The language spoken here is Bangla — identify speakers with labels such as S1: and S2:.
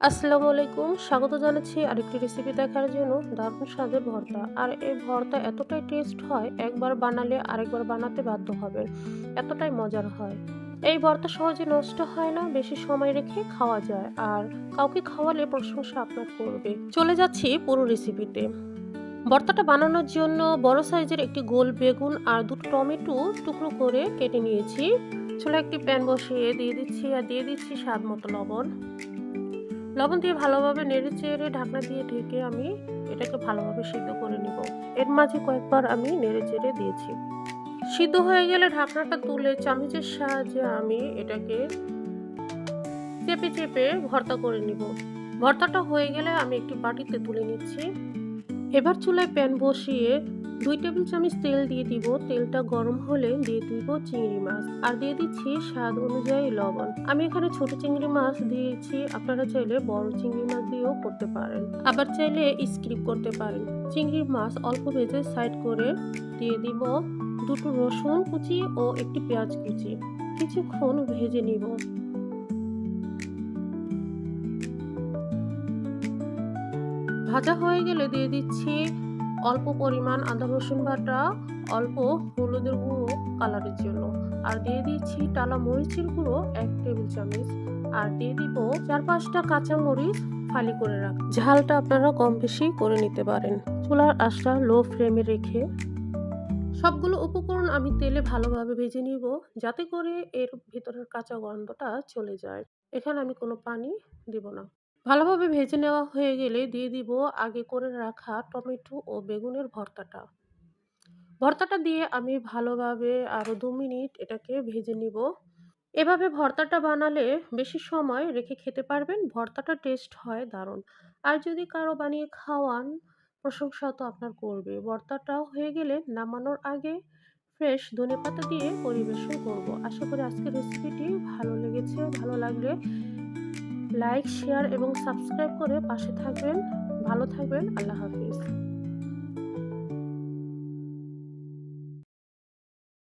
S1: আসসালামু আলাইকুম। স্বাগত জানাচ্ছি আরেকটি রেসিপি দেখার জন্য। দারুণ স্বাদের ভর্তা। আর এই ভর্তা এতটাই টেস্ট হয়, একবার বানালে আরেকবার বানাতে বাধ্য হবেন। এতটাই মজার হয়। এই ভর্তা সহজে নষ্ট হয় না, বেশি সময় রেখে খাওয়া যায়। আর কাউকে খাওয়ালে প্রশংসা আপনার করবে। চলে যাচ্ছি পুরো রেসিপিতে ভর্তাটা বানানোর জন্য বড় সাইজের একটি গোল বেগুন আর দুটো টমেটো টুকরো করে কেটে নিয়েছি। চলে একটি প্যান বসিয়ে দিয়ে দিচ্ছি আর দিয়ে দিচ্ছি স্বাদ মতো লবণ। লবণ দিয়ে ভালোভাবে নেড়ে চেড়ে ঢাকনা দিয়ে ঢেকে আমি এটাকে ভালোভাবে সিদ্ধ করে নিব। এর মাঝে কয়েকবার আমি নেড়ে চেড়ে দিয়েছি। সিদ্ধ হয়ে গেলে ঢাকনাটা তুলে চামচের সাহায্যে আমি এটাকে চেপে চেপে ভর্তা করে নিব। ভর্তাটা হয়ে গেলে আমি একটি বাটিতে তুলে নিচ্ছি। এবার চুলায় প্যান বসিয়ে দুই টেবিল চামচ তেল দিয়ে দিব। তেলটা গরম হলে দিয়ে দিব চিংড়ি মাছ। আর দিয়ে দিচ্ছি স্বাদ অনুযায়ী লবণ। আমি এখানে ছোট চিংড়ি মাছ দিয়েছি। আপনারা চাইলে বড় চিংড়ি মাছ দিয়েও করতে পারেন। আবার চাইলে স্কিপ করতে পারেন। চিংড়ির মাছ অল্প ভেজে সাইড করে দিয়ে দিব দুটো রসুন কুচি ও একটি পেঁয়াজ কুচি। কিছুক্ষণ ভেজে নিব। ভাজা হয়ে গেলে দিয়ে দিচ্ছি অল্প পরিমাণ আদা রসুন বাটা, অল্প হলুদের গুঁড়ো কালারের জন্য। আর দিয়ে দিচ্ছি টালা মরিচের গুঁড়ো এক টেবিল চামচ। আর দিয়ে দিব চার পাঁচটা কাঁচা মরিচ ফালি করে রাখ। ঝালটা আপনারা কম বেশি করে নিতে পারেন। চুলার আঁচটা লো ফ্লেমে রেখে সবগুলো উপকরণ আমি তেলে ভালোভাবে ভেজে নিব, যাতে করে এর ভিতরের কাঁচা গন্ধটা চলে যায়। এখানে আমি কোনো পানি দিব না। ভালোভাবে ভেজে নেওয়া হয়ে গেলে দিয়ে দিব আগে করে রাখা টমেটো ও বেগুনের ভর্তাটা। ভর্তাটা দিয়ে আমি ভালোভাবে আরও দু মিনিট এটাকে ভেজে নিব। এভাবে ভর্তাটা বানালে বেশি সময় রেখে খেতে পারবেন, ভর্তাটা টেস্ট হয় দারুণ। আর যদি কারও বানিয়ে খাওয়ান, প্রশংসা তো আপনার করবে। ভর্তাটা হয়ে গেলে নামানোর আগে ফ্রেশ ধনেপাতা দিয়ে পরিবেশন করব। আশা করি আজকের রেসিপিটি ভালো লেগেছে, ভালো লাগলে লাইক শেয়ার এবং সাবস্ক্রাইব করে পাশে থাকবেন। ভালো থাকবেন। আল্লাহ হাফিজ।